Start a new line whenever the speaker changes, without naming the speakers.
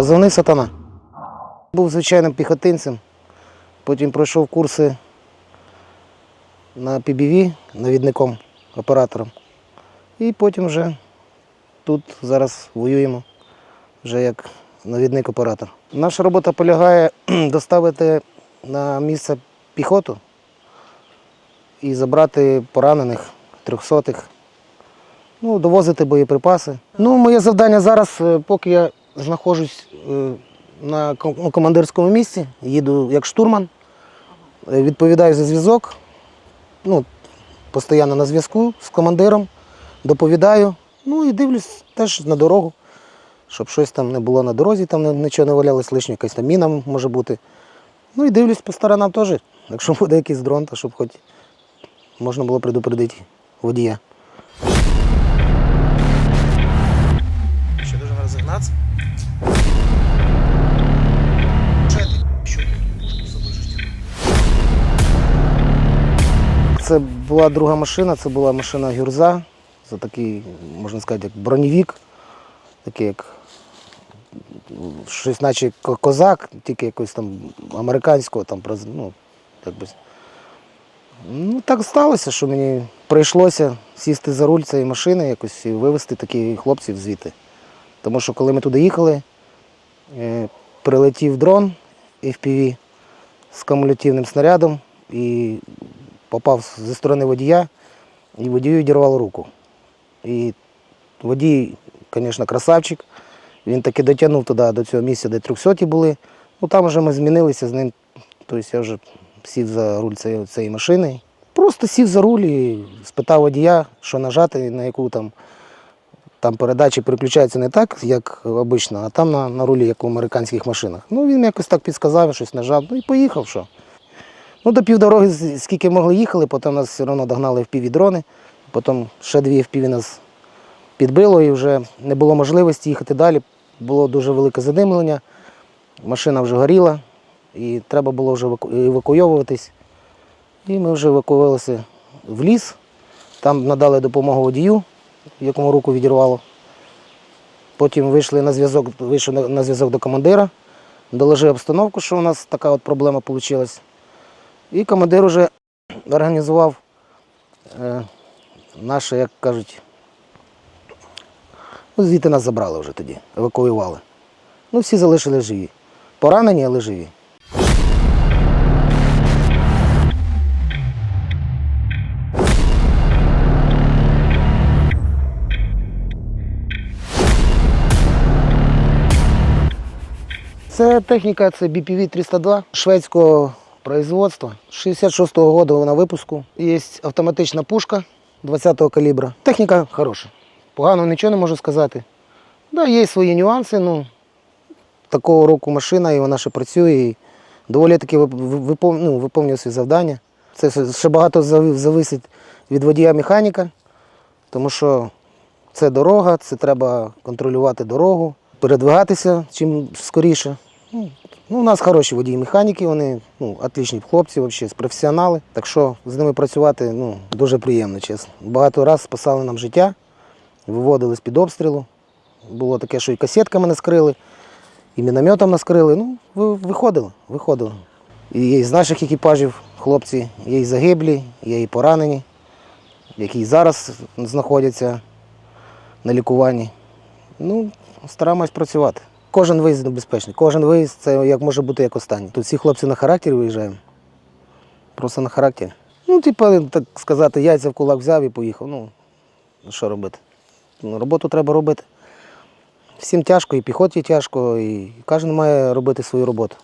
Позвонив сатана. Був звичайним піхотинцем, потім пройшов курси на PBV, навідником, оператором. І потім вже тут зараз воюємо вже як навідник-оператор. Наша робота полягає доставити на місце піхоту і забрати поранених, трьохсотих, ну, довозити боєприпаси. Ну, моє завдання зараз, е, поки я знаходжусь е, на ну, командирському місці, їду як штурман, е, відповідаю за зв'язок, ну, постійно на зв'язку з командиром, доповідаю, ну і дивлюсь теж на дорогу, щоб щось там не було на дорозі, там нічого не валялось лишнього, якась там міна може бути. Ну і дивлюсь по сторонам теж, якщо буде якийсь дрон, то щоб хоч можна було предупредити водія. Це була друга машина, це була машина Гюрза. Це такий, можна сказати, як броневік, такий як щось наче козак, тільки якось там американського, там, ну, якби. Ну, так сталося, що мені прийшлося сісти за руль цієї машини якось і вивезти таких хлопців звідти. Тому що коли ми туди їхали, е, прилетів дрон FPV з кумулятивним снарядом і попав зі сторони водія, і водію відірвало руку. І водій, звісно, красавчик. Він таки дотягнув туди, до цього місця, де 300 були. Ну там вже ми змінилися з ним. Тобто я вже сів за руль цієї, цієї машини. Просто сів за руль і спитав водія, що нажати, на яку там, там передачі переключаються не так, як обично, а там на, на рулі, як у американських машинах. Ну він якось так підказав, щось нажав, ну і поїхав. що. Ну, до півдороги, скільки могли їхали, потім нас все одно догнали в дрони, потім ще дві FPV нас підбило і вже не було можливості їхати далі. Було дуже велике задимлення, машина вже горіла, і треба було вже евакуйовуватись. І ми вже евакуювалися в ліс, там надали допомогу водію, якому руку відірвало. Потім вийшли на зв'язок, вийшов на зв'язок до командира, доложив обстановку, що у нас така от проблема вийшла. І командир вже організував е, наше, як кажуть, ну, звідти нас забрали вже тоді, евакуювали. Ну, всі залишили живі. Поранені, але живі. Це техніка, це BPV 302 шведського производства. 66-го року вона випуску. Є автоматична пушка 20-го калібра. Техніка хороша. Погано нічого не можу сказати. Да, є свої нюанси, ну такого року машина, і вона ще працює, і доволі таки ну, виконує свої завдання. Це ще багато зави- зависить від водія механіка, тому що це дорога, це треба контролювати дорогу, передвигатися чим скоріше. Ну, ну, у нас хороші водії механіки, вони ну, отлічні хлопці, взагалі, професіонали. Так що з ними працювати ну, дуже приємно, чесно. Багато разів спасали нам життя, виводили з-під обстрілу. Було таке, що і касетками нас крили, і мінометом нас крили. Ну, виходили, виходили. І є з наших екіпажів хлопці, є і загиблі, є і поранені, які зараз знаходяться на лікуванні. Ну, стараємось працювати. Кожен виїзд небезпечний, кожен виїзд це як може бути як останній. Тут всі хлопці на характері виїжджаємо. Просто на характері. Ну, типу, так сказати, яйця в кулак взяв і поїхав. Ну, що робити? Ну, роботу треба робити. Всім тяжко, і піхоті тяжко, і кожен має робити свою роботу.